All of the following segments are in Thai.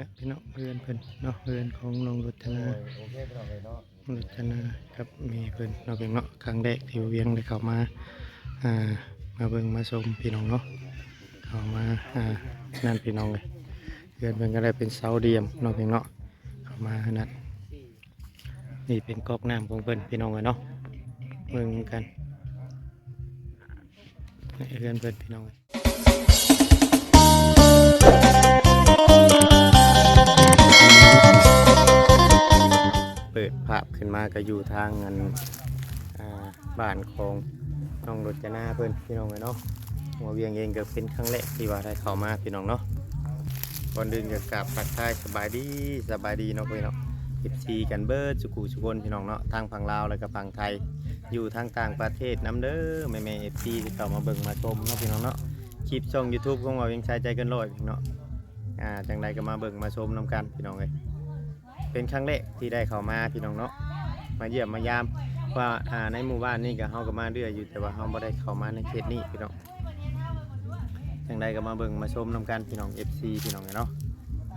นะพี่น้องเพื่อนเพิ่นเนาะเพื่อนของน้องรจนาโอเคพี่น้องเลยเนาะรจนาครับมีเพิ่นเนาะเพียงเนาะครั้งแรกที่เวียงได้เข้ามาอ่ามาเบิ่งมาชมพี่น้องเนาะเข้ามาอ่านั่นพี่น้องเลยเพื่อนเพิ่นก็ได้เป็นเสาเดียมเนาะเพียงเนาะเข้ามาขนาดนี่เป็นก๊อกน้ำของเพิ่นพี่น้องเลยเนาะเบิ่งกันเพื่อนเพิ่นพี่น้องเลย เปิดภาพขึ้นมาก็อยู่ทางเงินอบ้านของน้องรจนาเพื่อนพี่น้องเลยเนาะหัวเวียงเองก็เป็นครั้งแรกที่ว่าได้เข้ามาพี่น้องเนาะก่อนอื่นก็กราบทักทายสบายดีสบายดีเนาะพี่น้องสิบสี่กันเบิร์ดสุกูสุกนพี่น้องเนาะทางฝั่งลาวแล้วก็ฝั่งไทย อยู่ทางต่างประเทศน้ำเด้อแม่แม่เอฟซีที่เข้ามาเบิ่งมาชมเนาะพี่น้องเนาะคลิปช่อง YouTube ของเราเวียงชายใจเกันร้อยพี่น้องเนาะอ่าจังใดก็มาเบิ่งมาชมนํกันพี่น้องเลย เป็นครั้งแรกที่ได้เข้ามาพี่น้องเนาะมาเยี่ยมมายามว่าอ่าในหมู่บ้านนี่ก็เฮาก็มาเรื่อยอยู่แต่ว่าเฮาบ่ได้เข้ามาในเขตนี้พี่น้องจังใดก็มาเบิ่งมาชมนํกันพี่น้อง FC พี่น้องเนาะ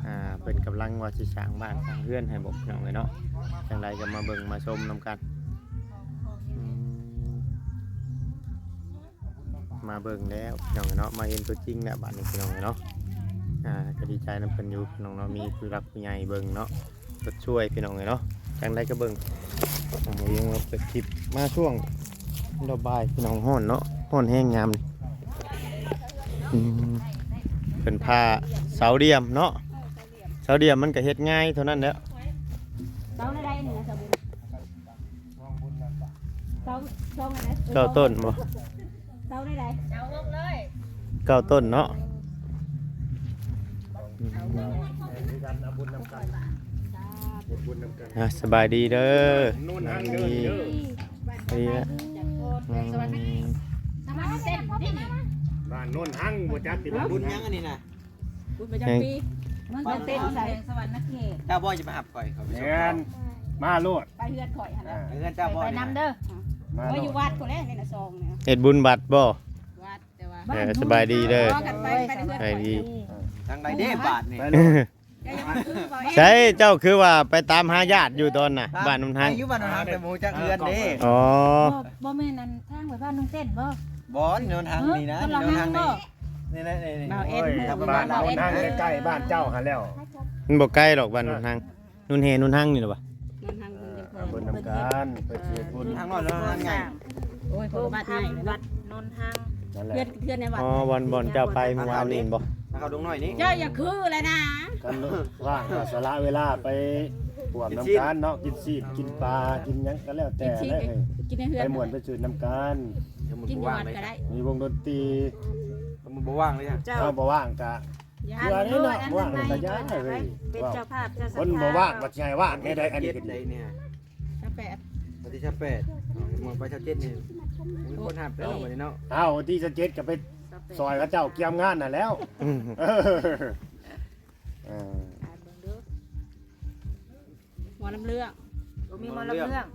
อ่าเพิ่นกำลังว่าสิสร้างบ้านสร้างเรือนให้บอกพี่น้องเนาะจังใดก็มาเบิ่งมาชมนํกันมาเบิ่งแล้วพี่น้องเนาะมาเห็นตัวจริงแล้วบ้านนี้พี่น้องเนาะอ่าก็ดีใจนำเพิ่นอยู่พี่น้องเนาะมีผู้รักผู้ใหญ่เบิ่งเนาะ ก็ช่วยพี่น้องเลยเนาะจังได้ก็เบิ่งอ่ายังมาเปิดคลิปมาช่วงระบายพี่น้องห้อนเนาะห้อนแห้งงามนี่อืมเป็นผ้าเสาเดียมเนาะเสาเดียมมันก็เฮ็ดง่ายเท่านั้นแหล้วเสาในใดนี่นะสบุญเสาเสาในใดเก้าต้นบ่เสาในใดเสาลงเลยเก้าต้นเนาะอืม กันเอาบุญนำกัน บุญนำกันอะสบายดีเด้อนู่นนั่งเดินเด้อดีแล้วอืมสวัสดีสวัสดีเส้นนี่นี่บ้านโน่นหั่งบ่จักสิบุญยังอันนี้นะบุญประจำปีมันเต้นใส่สวรรค์นักเขตเจ้าบ่อยจะมาหับก่อยเขาไปส่งแม่นมาโลดไปเฮือนข่อยหั่นอ่านะเพื่อนเจ้าบ่อยไปนำเด้อมาว่าโลอยู่ดวัดคนแรกนี่นะซองเนี่ยเฮ็ดบุญบัตรบ่วัดแต่ว่าเออสบายดีเด้อพอกันไปไปเฮือนไปข่อยดีทางใดเด้บาทนี่ไปโลด ก็ยังมาคือบ่เอ๊ะใช่เจ้าคือว่าไปตามหาญาติอยู่ตอนน่ะบ้านนุ่นทางอายุบ้านนนทางแต่หมูจักเรือนเด้อ๋อบ่บ่แม่นนั่นทางไปบ้านน้องเต้นบ่บอนนนทางนี่นะเออนนทางบ่นี่นี่นี่นี่บ่าวเอ็โอ้นยหมู่บ้านบ่าวโน่นเอ็นหั่งใกล้ๆบ้านเจ้าหันแล้วมันบอกใกล้หรอกบ้านนุ่นทางนุ่นเฮนุ่นทางนี่หรอวะนั่นทางบุญยังเอาบุญนำกันไปเสียบุญทางนอนนนทางไงโอ้ยคนบ้านง่ายเลยวัเนาะดนนทางนั่นแหละเพื่อนเพื่อนในวัดอ๋อวันบอลเจ้าไปเมื่อวานนี่บ อกทางเขาดงน้อยนี่เจ้าอย่าคือเลยนะ กันว่างก็สละเวลาไปปวดน้ำกันเนาะกินซีดกินปลากินหยังก็แล้วแต่กินเลยกินในเฮือไปนหมวนไปจืดน้ำกันยังมึงกินอบ่ยู่ว่างวัดเลยก็ได้มีวงดนตรีมึงบ่ว่างเลยอะเจ้าเอาบ่ว่างกะยาเรือนี่เนาะว่างก็ย้ายเลยเป็นเจ้าภาพเจ้าสัคนบ่ว่างบ่สิให้ว่างให้ได้อันนี้ก็ใดดี เนี่ยชาแปดปฏิชาเป็ดมึงไปชาเจ็ดนี่มีคนหับแล้ววันนี้เนาะ เอาที่สะเก็ดก็ไป ซอยเขาเจ้าเกี่ยมงานน่ะแล้วอืมเออเออหมอลำเลือกบ่มีมรเรื่อง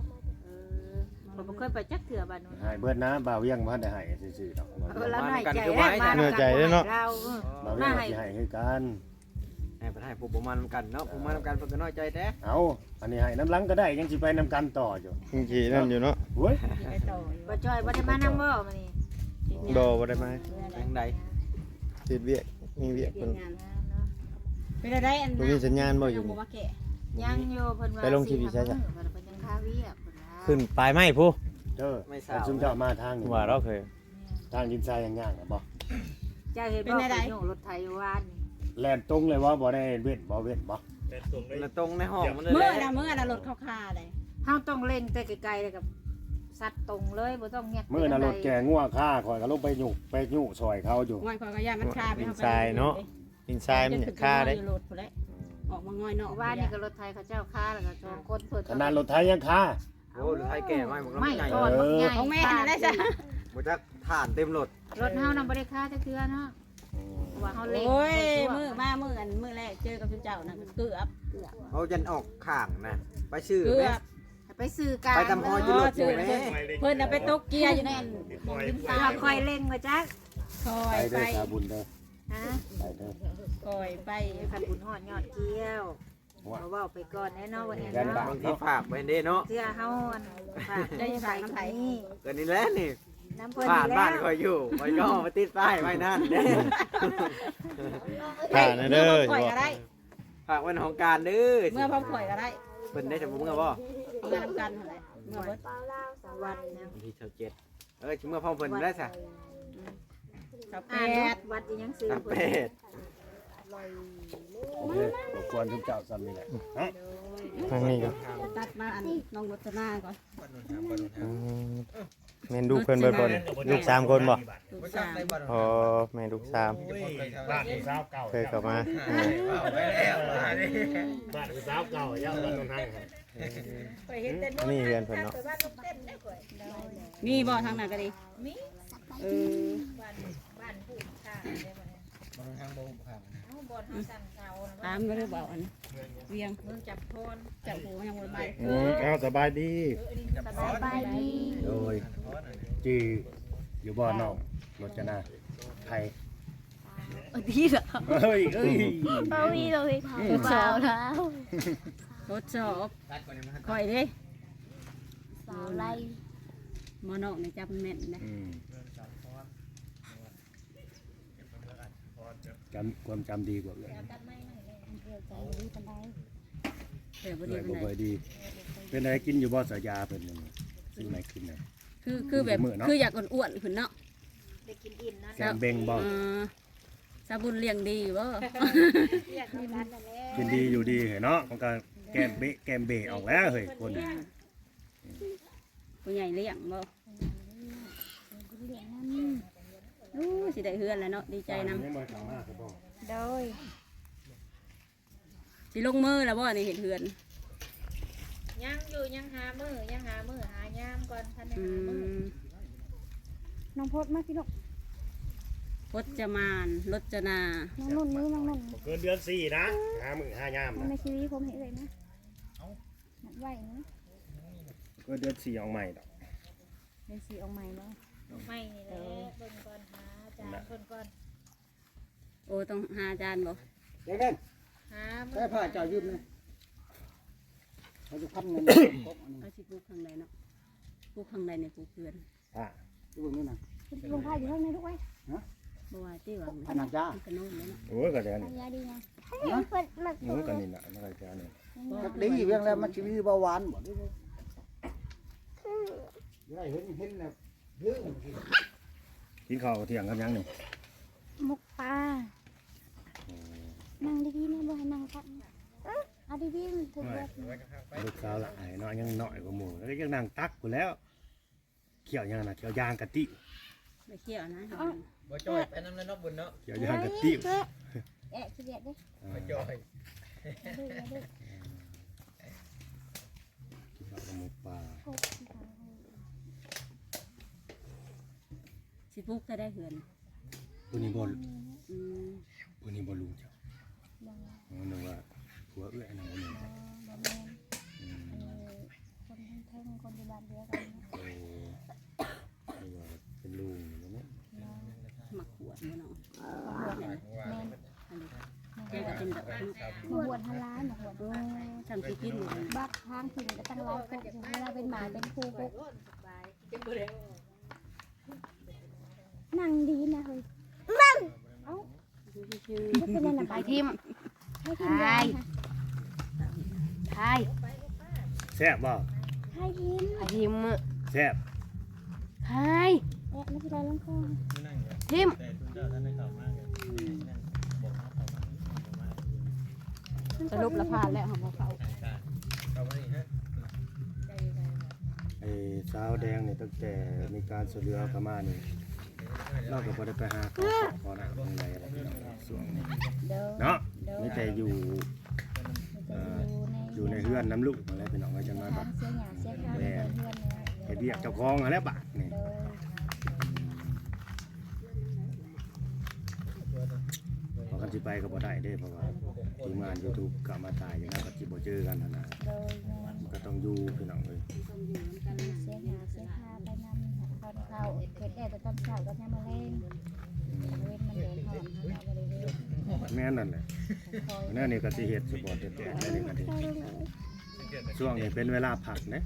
เออบ่บ่เคยไปจักเทื่อบ้านนู้นให้เบิดนะบ่าวเวียงบ่ทันได้ให้ซื่อๆดอกบ่าวเอเวีอยงแล้วน้อยใจแล้วมาเราเออ บ่าวเวียงก็สิให้คือกัน ให้ไปให้ผู้บ่มานำกันเนาะผู้มานำกันเพิ่นก็น้อยใจแต่เอาอันนี้ให้น้ำหลังก็ได้ยังสิไปนำกันต่ออยู่จริงๆนั่นอยู่เนาะโอ้ยไปต่ออยู่บ่จอยบ่ได้มานำบ่มื้อนี้ ดอบ่ได้มาทางใดติดเวียกมีเวียกเปเพิ่นงานเป็นอะไรอันบ่มีสัญญาณบ่อยู่บ่นี่มาแกะยังอยู่เพิ่นว่าไปลงที่วิชัยจ้ะเพิ่นยังคาเวียเพิ่นว่าขึ้นปลายไม้ผู้เด้อแต่ซุมเจ้ามาทางนี้ว่าเราเคยทางดินทรายอย่างย่างน่ะบ่เจ้าเห็นบ่ไปโยกรถไถวานนี่แล่นตรงเลยว่าบ่ได้เว้นบ่เว้นบ่แล้วตรงในห้องมันเลยเมื่อนะเมื่อนะรถเข้าคาเลยเฮาต้องเล็งแต่ไกลๆเลยกับ สัตว์ตรงเลยบ่ต้องเงียบมื้อน่ะรถแกงัวค่าข่อยก็ลงไปยุกไปยุซอยเขาอยู่ง่อยคอยก็ยามันคาไปดินทรายเนาะดินทรายมันจะฆ่าได้รถพุ่นแหละออกมาง่อยเนาะว่านี่ก็รถไถเขาเจ้าค้าแล้วก็สองคนเพิ่นขนาดรถไทยยังค่าโอ้หรือไทยแก่ไม่บอกแล้วไม่ไม่ใหญ่ก่อนมันใหญ่ของแม่น่ะได้จ้ะบ่จักถ่านเต็มรถรถเฮานำบ่ได้ค้าจักเทื่อเนาะว่าเฮาเล็งโอ้ยไปทั่วมือมามืออันมือแรกเจอกับเจ้าน่ะเกือบเกือบเขาจันออกข้างนะไปชื่อเกืไหมอบ ไปซื้อกลางไปตำฮอยเจอเพิ่นน่ะไปตกเกียร์อยู่ในอันดินทตารายคอยเล็งมาจักคอไปยเด้ไปอสาบุญเด้อฮะไปเด้อคอยไปคันบุญฮอดยอดเกียว่าบ่เว้าไปก่อนแน่เนอนวันนี้แม่นบ่เนาะบางทีฝากไปเด้เนาะเสื้อเฮาอันฝากได้ใส่น้ำไผนี่ก็นี่แหละนี่น้ำเพิ่นผ่านนี่บ้านแล้วคอยอยู่คอยก็เอามาติดป้ายไว้นั่นเด้ผ่านนะเด้อข่อยก็ได้ฝากไว้ในของการเด้อเมื่อพร้อมข่อยก็ได้เพิ่นได้จะบ่เมื่อบ่ เมื่อนำกันนั่นแหละเมื่อเบิดวันนะวันที่เจ็ดเออสิเมื่อพร้อมเพิ่นได้ซะสับแปอ่านเนาะดวัดอีหยังซื้อสามเพิ่แปนดโอเครบกวนทุกเจ้าซ้ำนี่แหละเนาะ ทางนี้ก็ตัดมาอันน้องรจนาก่อนอืมแม่นลูกเพิ่นเบิดบ่นี่ลูกสามคนบ่ลูกสามอ๋อแม่ลูกสามบ้านผู้สาวเก่าเคยเข้ามาเออบ้านผู้สาวเก่าย่าบ้านนนทางครับนี่เรือนเพิ่นเนาะมีบ่ทางไหนก็ดีมีเออ ทางบ่ผ่านตามก็ได้บ่อันเวียงเมืองจับโทนจับหูยังบ่ไปอืมเอาสบายดีสบายดีโดยจีอยู่บ่อนอกรถจนาไทยดีเหรอเฮ้ยเอ้ยบ่มีเลยค่ะสาวแล้วทดสอบตัดก่อนนี่มันข่อยเด้สาวไล่หมอนอกนี่จับแม่นนะอืม จำความจำดีกว่าเลยแต่บ่เลดียปาบ่นค่อใดยดี เป็นอะไรกินอยู่บ่สายาเป็นหนึ่งซื้อไหนกินไหน คือคือแบบมื้อเนาะคืออยากอ้วนๆขึ้นเนาะได้กินอิ่มนะแกงเบงบ่เออสาบุญเลี้ยงดีบ่ อยากมีร้านแล้วกินดีอยู่ดีเห็นเนาะของการแกมเบะแกมเบะออกแล้วเฮ้ยคนผู้ใหญ่เลี้ยงบ่โอ้สิได้เฮือนแล้วเนาะดีใจนำไม่มาสามารถครับบ่โดยสิลงมือแล้วบ่นี่เห็นเฮือน ยังอยู่ยังหามือยังหามือหายามก่อนท่านได้อืหามือมน้องพดมาพี่นกพจมานรจนาน้องนุ่นมือน้องนุ่นเกินเดือนสี่นะห้าหมื่นห้ายามมันนะในชีวิตผมเห็นเลยนะหนักไหวนะเกินเดือนสี่ออกใหม่ดอกเป็นสีออกใหม่ แล้วไม่นี่แหละเบิ่งก่อนหาอาจารย์คนก่อนโอ้ต้องหาอาจารย์บ่เด้นหามืได้ผ้าเจ้ายืมนะเขาจะพันเงินเอาสิปลูกข้างใดเนาะปลูกข้างใดในปลูกเฮือนอะดูนี่นะลงพายอยู่ข้างในทุกวันบ่ว่าที่ว่าอันนั้นจ้ามันก็โน่นแล้วเนาะโอ้ยก็เดี๋ยวนี้ยาดีนะหนูกันนี่นะมันก็จะนี่จักดีเรื่องแล้วมันชีวิตเบาหวานบ่ได้ได้เห็นเห็นแล้ว กินข้าวเที่ยงกับยังนี่มกปลานั่งดีๆนะบ่ให้นั่งกันเอาดีๆมันถึงแบบลูกสาวละไอ้น้อยยังน้อยกว่าหมู่แล้วก็ยังนั่งตักกูแล้ว เขี่ยวยังน่ะเขี่ยวยางกะติไปเที่ยวนะบ่จ้อยไปน้ำเลยเนาะบุญเนาะเขี่ยวยางกะติแอะขี้เดียดเด้บ่จ้อยดูอย่าดูกินข้าวกับหมูปลา สิปลูกจะได้เฮือนผู้นี้บ่อืมผู้นี้บ่รู้เจ้าอ๋อนึกว่าผัวเอื้อยนั่นบ่แม่นจ้ะอืมคนเทิงคนที่บ้านเดียวกันโอ้นึกว่าเป็นลุงอยู่เนาะหมักขวดบ่เนาะแม่นแกก็เป็นดอกเนาะมาบวชฮาลาลมาบวชโอ้ทำสิกินอยู่นะบักทางถึงก็ตั้งเราพวกเวลาเป็นหมาเป็นครูพวกนั่งดีนะเฮ้ย ชื่อ ไม่เป็นไรนะไปทิมให้ทิมยายไทย แซ่บบ่ให้ทิมไอทิมแซ่บไฮแอะไม่เป็นไรลงคอทิมสรุปและผ่านแล้วของเขาไอ้สาวแดงนี่ตั้งแต่มีการสวยเรือประมาณนี้เราก็บ่ได้ไปหาเขาขอขอน้ำอะไรอะไรพี่น้องส่วงนี้เดินเนาะมีแต่อยู่จะ อยู่ในเฮือนน้ำลูกอะไรพี่น้องไว้จังน้อยทาบังดเสียหยาเสียข้าวเดินเพื่อนเลยเฮ็ดเรียกเจ้าของอะไรบาดนี่เดินพอกันสิไปก็บ่ได้เด้เพราะว่าทีมงาน YouTube ก็มาถ่ายอย่างนั้นก็สิบ่เจอกันหั่นน่ะเดินแม่มันก็ต้องอยู่พี่น้องเอ้ยเสียหยาเสียข้าวไปนำคนเข้าเกิดแก่แต่ตอนเช้าก็ยังมาเล่น เว้นมันเดินหอนเขาก็บริเวณแม่นนั่นแหละคอยแน่นี่ก็สิเฮ็ดสปอร์ตแตกๆได้นี่ก็ดีช่วงนี้เป็นเวลาพักนะ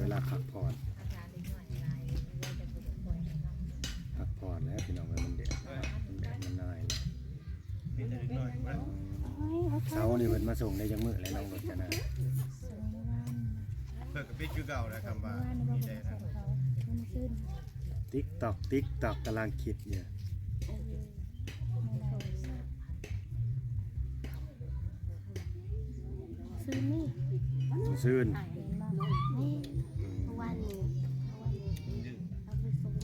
เวลาพักผ่อนพักผ่อนแล้วพี่น้องเอ้ยมันแดดมันแดดมันนายแล้วโอ้ยเขาเช้านี่เพิ่นมาส่งได้จังมื้อแล้วน้องรถจะนะเพิ่นก็ปิดคือเก่าแล้วคำว่าว่าในบ้านเขามันขึ้น TikTok TikTok กำลังคิดอยู่ซื้อนี่ซื่นเห็นบ้างนี่วันนี้วันนี้เราไปส่ง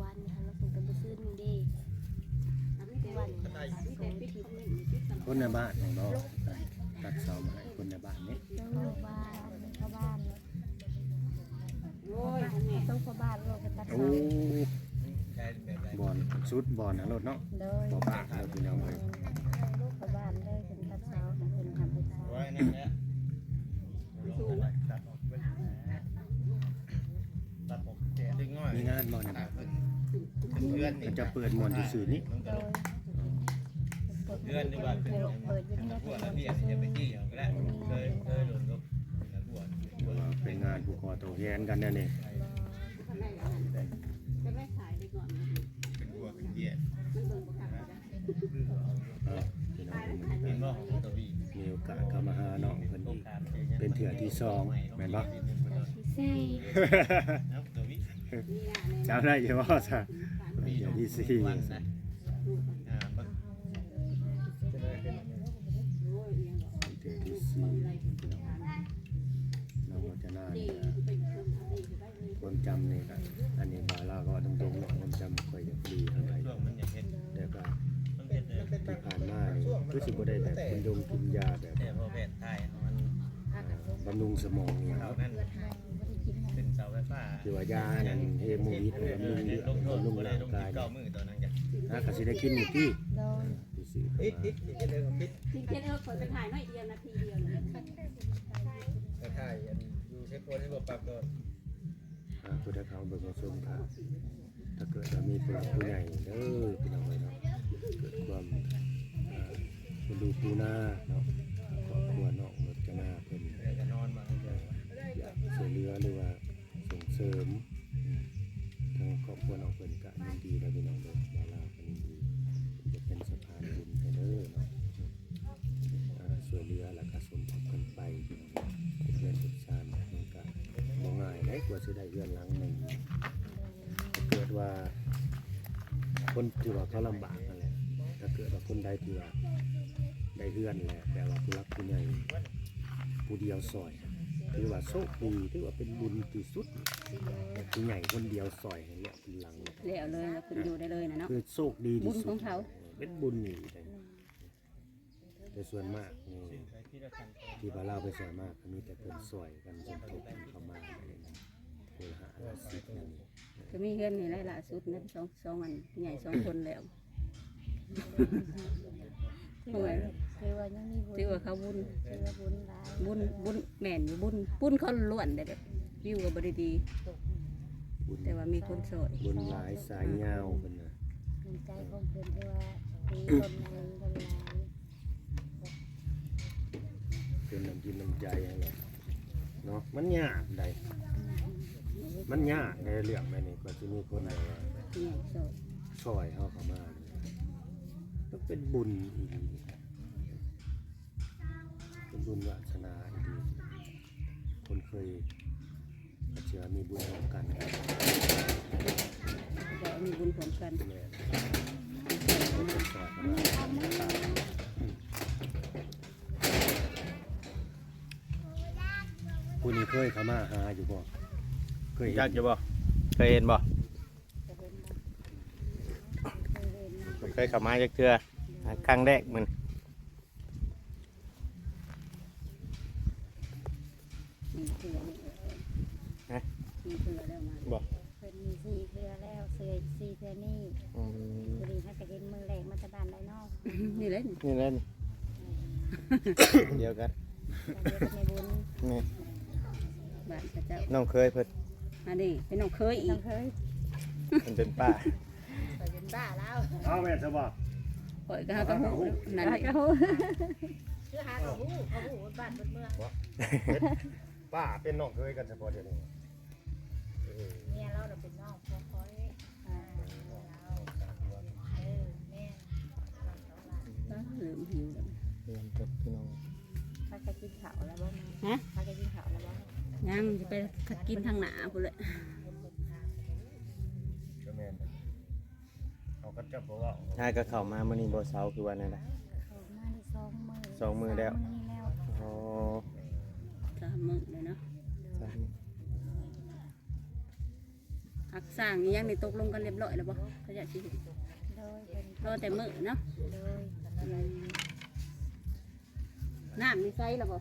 วันค่ะเราส่งกันไปซื้อนี่ดีวันส่งที่คนในบ้านของเราตัดเสาไม้ค บอลชุดบอลนะรถเนาะเลยบ่ปากแล้วพี่น้องเอ้ยเข้าบ้านเลยเป็นตัดเสาเป็นทำเป็นเสามีงานบ่เนี่ยมันจะเปิดหมวนที่สื่อนี้โดยเดือนดีกว่าเปิดอยังไงก็ได้จะไปที่ก็ได้เคยเคยเป็นงานผูกคอตัวแทนกันเนี่ยนี่จะไม่ขายดีก่อนเอาพี่น้องเอ้ยมีโอ กาสเข้ามาหาน้องเพิ่นอีกเป็นเถื่อที่สองแม่นบ่สี่จำได้ใช่บ่ซะเป็นเถื่อที่สี่เถื่อที่สี่น้องรจนานี่ก็คนจำนี่ก็อันนี้บาลาก็ตรงๆเนาะคนจำบ่ค่อยจะดีเท่าไหร่แต่ก็ที่ผ่านมา นี่คือสิบ่ได้แบบกินยงกินยาแบบอ่าบำรุงสมองนี่ครับคือว่ายานั่นเฮโมวิดบำรุงเลือดบำรุงร่างกายนะก็สิได้กินอยู่ที่โดยที่สิจริงๆเออขอจะถ่ายน้อยเดียวนาทีเดียวเลยอ่าผู้ใดเขาเบิ่งมาชมค่ะถ้าเกิดว่ามีผู้หลักผู้ใหญ่เด้อพี่น้องเอ้ยเนาะเกิดความอ่าเป็นดูปูน้าเนาะครอบครัวเนาะรถจนาเพิ่นอยากช่วยเหลือหรือว่าส่งเสริมทางครอบครัวน้องเพิ่นก็ยินดีแล้วพี่น้องเด้อดาราเพิ่นยินดีจะเป็นสะพานบุญให้เด้อเนาะอ่วยเหลือแล้วก็สมทบกันไปดีเนาะเพื่อนทุกชาติมันก็บ่ง่ายได้กว่าสิได้เรือนหลังหนึ่งเกิดว่าคนที่ว่าเขาลำบาก เกิดว่าคนใดที่ว่าได้เรือนแหละแต่ว่าผู้รักผู้ใหญ่ผู้เดียวซอยถือว่าโชคดีถือว่าเป็นบุญที่สุดแต่ผู้ใหญ่คนเดียวซอยให้เนี่ยเป็นหลังเนี่ยแล้วเลยขึ้นอยู่ได้เลยนะเนาะคือโชคดีที่สุบุญขอดงเขา เป็นบุญนี่เลยแต่ส่วนมากนี่ที่บาเล่าไปส่วนมากก็มีแต่เป็นสวยกันสมทบกันเข้ามาอะไรนะเพื่อหาอาชีพนั่นนี่ก็มีเงินนี่ได้ล่าสุดนะสองสองอันใหญ่สองคนแล้ว คือว่าคือว่ายังมีบุญถือว่าเขาบุญคือว่าบุญหลายบุญบุญแม่นอยู่บุญบุญเขาล้วนได้แบบวิวก็บ่ได้ดี บุญแต่ว่ามีคนสวยบุญหลายสายยาวเป็นนะน้ำใจของเพื่อนที่ว่ามีคนในคนหลายเป็นน้ำจิตน้ำใจอะไรเนาะมันยากใดมันยากในเรื่องแบบนี้ก็จะมีคนไหนว่าใหญ่สวย ช่วยเขาเข้ามา เนี่ยมันเป็นบุญอีกเป็นบุญวาสนาอีกคนเคยเชื่อมีบุญร่วมกันครับก็มีบุญพร้อมกันแม่เขาจะสอนมาคุณนี่เคยเข้ามาหาอยู่บ่เคยเห็นจักอยู่บ่เคยเห็นบ่ จะเป็นเคยเห็น บ่ เคยเข้ามาจักเทื่ออ่าครั้งแรกมันมีเสือนี่มีเสือแล้วมาบ่เพิ่นมีสี่เครือแล้วเสือสี่เครือนี่อืมคือดีถ้าจะเห็นมือแรกมาตะบานได้นอกนี่เลยนี่เล่น เดียวกันแต่เดี๋ยวเป็นในบุญนี่บ้านพระเจ้าน้องเคยเพิ่นอันนี้เป็นน้องเคยอีน้อกงเคยมันเป็นป้า เปิดเป็นบบ้าแล้วเอาแม่นซะบ่ข่อยก็หากระหูนั่นแหละ คือหาเขาหูเขาหูบ้านเมืองเมืองป้าเป็นน้องเคยกันเฉพาะเดี๋ยวนี้เออเมียเราเราเป็นน้องพ่อคอยอ่าเราเออแม่ลืมหิวแล้วเรียนจบพี่น้องพาแกกินข้าวแล้วบ้างฮะพาแกกินข้าวแล้วบ้างยังจะไปกินทางหนาพุ่นเลย ก็จับบ่ว่าถ้าก็เข้ามามื้อนี้บ่เซาคือว่านั่นแหละ เขามาได้สองมือสองมื้อแล้ว สามมื้อนี้แล้วอ๋อสามมื้อเลยเนาะสามหักสร้างนี่ยังได้ตกลงกันเรียบร้อยแล้วบ่เขาจะสิเฮ็ดโดยเป็นรอแต่มื้อเนาะโดยอืมน้ำมีไซแล้วบ่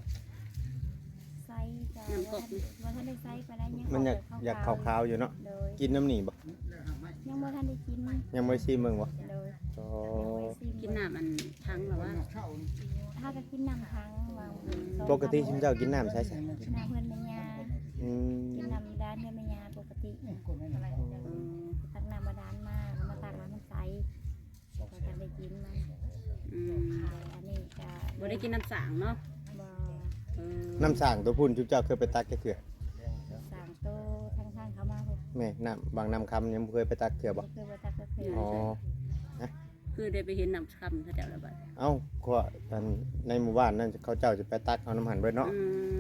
ไซจะน้ำกบนี่ว่าท่านได้ไซไปแล้วยังมันอยากขวๆอยากขาวๆอยู่เนาะ โดยกินน้ำนี่บ่ ยังบ่ทันได้กินยังบ่ได้ชิมเบิ่งบ่โดยอ๋อยังบ่ได้ซิมกินน้ำอันทั้งหรือว่าถ้าก็กินน้ำทั้งวางสองปกติชิมเจ้ากินน้ำใช่ใช่น้ำเพื่อนแม่ยาอืมกินน้ำด้านเพื่อนแม่ยาปกติอืมตักน้ำมาด้านมาแล้วมาตักน้ำมันใสก็จะได้กินมันอืมขายอันนี้จะบ่ได้กินน้ำสางเนาะบ่เออน้ำสร้างตัวพุ่นชุบเจ้าเคยไปตักแค่เถื่อ แม่น้ำบางน้ำคำยังบ่เคยไปตักเถื่อบ่คือว่าตักก็คืออ๋อ คือได้ไปเห็นน้ำคำเขาเจ้าแล้วบัดเอ้าก็ตอนในหมู่บ้านนั่นเขาเจ้าจะไปตักเอาน้ำหันเบิดเนาะอืม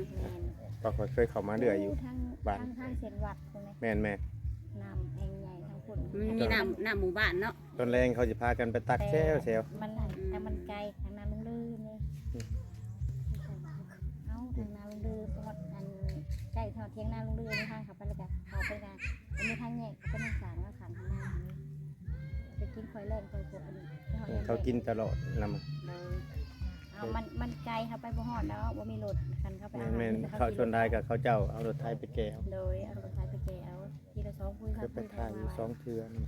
ก็เคยเข้ามาเดือยอยู่ทั้งบ้านทั้งทางเส้นวัดใช่ไหมแม่นแม่น้ำแห่งใหญ่ทั้งฝุ่นมันมีน้ำน้ำหมู่บ้านเนาะตอนแรงเขาจะพากันไปตักแซวแซวมันแต่มันไกลทางน้ำลื่นๆเลยเอาทางน้ำลื่นๆทอดอันใกล้ทอดเทียงน้ำลื่นๆทางขับไปแล้วกันเขาไปกันมี อยแรงคอยปวดอันนี้เขากินตลอดนำเลยเอามันมันไกลเขาไปบ่ฮอดแล้วว่ามีรถคันเข้าไปแม่นแม่นเขาชนได้กับเขาเจ้าเอารถไทยไปแก้วโดยเอารถไฟไปแก่เอาทีละสองคุยเคยไปถ่ายอยู่สองเทื่อนั่น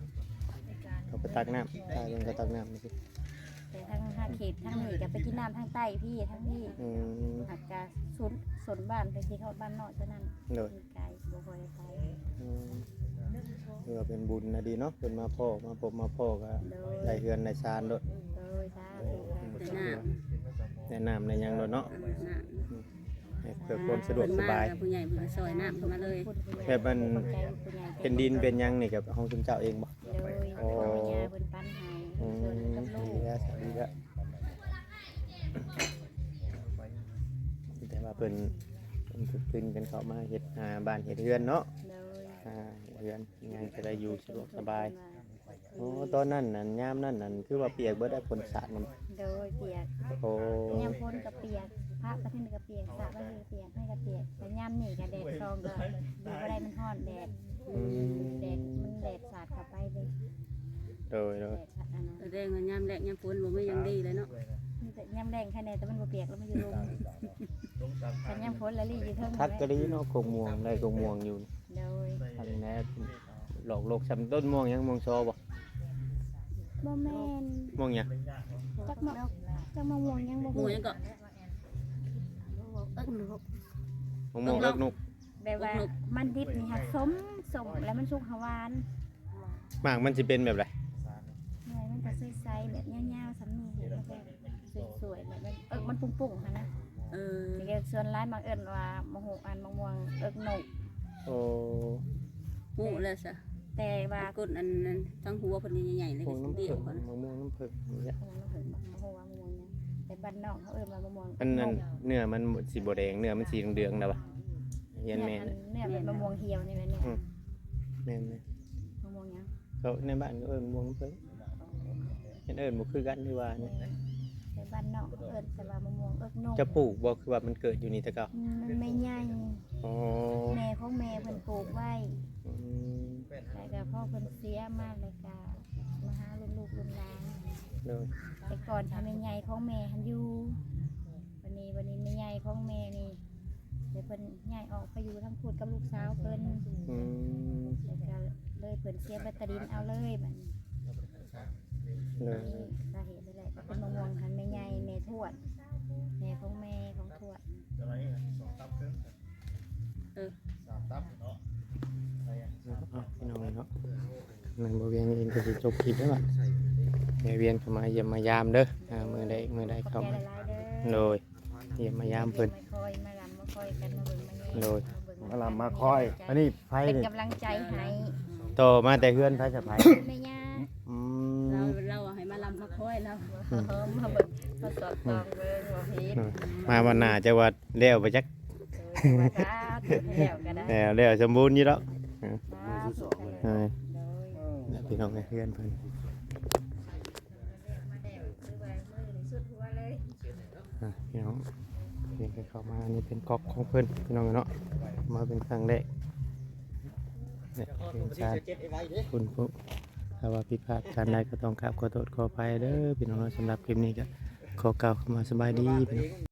เขาไปตักน้ำถ่ายยังเขาตักน้ำนี่สิแต่ทั้งห้าเขตทั้งนี้กับไปกินน้ำทั้งใต้พี่ทั้งพี่อืมหักกาสนสนบ้านไปที่เขาบ้านนอกเท่านั้นโดยมีไกลบ่ค่อยได้ไปอืม เพื่อเป็นบุญนะดีเนาะเป็นมาพ่อมาพบมาพ่อก็โดยได้เฮือนได้ชานด้วยโดยสาธุค่ะแต่น้ำแนะนำในหยังด้วยเนาะเออน้ำ ให้เพื่อความสะดวกสบาย เพิ่นมกับผู้ใหญ่เพิ่นก็ซอยน้ำเข้ามาเลยคุณผู้ใหญ่แบบมันขอบใจผู้ใหญ่เป็นดินเป็นหยังนี่กับห้องคุณเจ้าเองบ่โดยโอ้แม่ยาเพิ่นปั้นให้อืส่วนมกับลูดีกแล้วดีแล้วแต่ว่าเพิ่นเพิ่นฝึกขึ้นกันเข้ามาเฮ็ดอ่าบ้านเฮ็ดเฮือนเนาะโดย อ่าเฮือนยังไงจะได้อยู่สะดวกสบายโอ้ตอนนั้นนั่นยามนั้นนั่นคือว่าเปียกเบิดได้ผลสาดมันโดยเปียกโอ้ยามพ้นกับเปียกพระประเทศกับเปียกสระประเทศเปียกให้กับเปียกแต่ยามนี่กับแดดซองก็ดูบ่ได้มันร้อนแดดอืมแดดมันแดดสาดเข้าไปเลยโดยโดแดยดสาดอันนั้นแสดงว่ายามแรกยามฝนบ่มีหยังดีเลยเนาะมันจะยามแรงแค่ไหนแต่มันบ่เปียกแล้วมันอยู่ลมแต่ยามพ้นแล้วลี่อยู่เทิงทักก็ดีเนาะกงม่วงได้กงม่วงอยู่โดย ทางแน่หลอกโลกชำต้นม่วงยังม่วงโชบ่บ่แม่นม่วงหยังจักมะจักมะม่วงยังบ่หมู่ฮู้ยังก็เอิ้นลูกม่วงม่วงเลิกนุกแบบว่ามันดิบนี่หักสมสมแล้วมันสุกหวานหมากมันสิเป็นแบบไรหน่วยมันก็ใสๆแบบยาวๆสำนีเห็นแล้วก็สวยๆแบบมันเอิกมันปุ้งๆค่ะนะเออสิเรียกส่วนร้านบางเอิ้นว่ามะฮูอันมะม่วงเอิกนกโอ้ หมู่แล้วซะแต่ว่าว่ากดอันนั้นทั้งหัวเพิ่นใหญ่ๆเลยม่วงน้ำเดีผึ้ยวงก่อนมะม่วงน้ำผึ้งอย่างเงี้ยมะม่วงมะฮูว่ามะม่วงเนี่ยแต่บ้านนอกเขาเอิ้นว่ามะม่วงอันนั้นเนื้อมันสีบแดงเนื้อมันสีเหลืองๆนะวะเฮียนแม่นเนี่ยเป็นมะม่วงเหี่ยวนี่แหละเนี่ยแม่นไหมมะม่วงหยังเขาในบ้านก็เอิ้นมะม่วงน้ำผึ้งเห็นเอิ้นบ่คือกันที่ว่าเนี่ยแต่ บ้านนอกเขาเอิ้นแต่ว่ามะม่วงเอิกนกจะปลูกบ่คือว่ามันเกิดอยู่นี่แต่เก่ามันไม่ใหญ่อ๋อแม่ของแม่เพิ่นปลูกไว้อืมแต่ก็พ่อเพิ่นเสียมาเลยก็มาหารุ่นลูกรุ่นหลานเลยแต่ก่อนทำแม่ใหญ่ของแม่หันอยู่วันนี้วันนี้แม่ใหญ่ของแม่นี่เดี๋ยวเพิ่นใหญ่ออกไปอยู่ทั้งพูดกับลูกสาวเพิ่นอืมแล้วก็เลยเพิ่นเสียแบตเตอรี่เอาเลยบัดนี้เลยนี่สาเหตุนี่แหละ ก็เป็นมะม่วงหันแม่ใหญ่แม่ทวดแม่ของแม่ของทวดเอาพี่น้องเนาะนั่นบ่เวียงเองก็ก็สิจบคลิปแล้วบัดแม่เวียนเข้ามาเยี่ยมมายามเด้ออ่ามื้อใดมื้อใดเข้ามาเด้อโดยเยี่ยมมายามเพิ่น มาคอยมาลำมาคอยกันมาเบิ่งมาโดย มาลำมาคอย อันนี้ไฟเป็นนี่กำลังใจให้โตมาแต่เฮือนพระสะพายแม่ย่า มาเบิ่งมาสอดส่องเบิ่งว่าเฮ็ดมาวันหน้าจะว่าแล้วไปจักมาครับแล้วก็ได้แล้วแล้วสมบูรณ์อยู่แล้วครับเออโดยพี่น้องในเฮือนเพิ่นมาแล้วคือว่ามือนี่สุดหัวเลยอะพี่น้องเพียงแค่เข้ามาอันนี้เป็นก๊อกของเพิ่นพี่น้องเนาะมาเป็นครั้งแรกเนี่ยเป็นการคุณผู้ ถ้าว่าผิดพลาดการใดก็ต้องกราบขอโทษขออภัยเด้อพี่น้องเนาะสำหรับคลิปนี้ก็ขอกล่าวคำว่าสบายดีพี่น้อง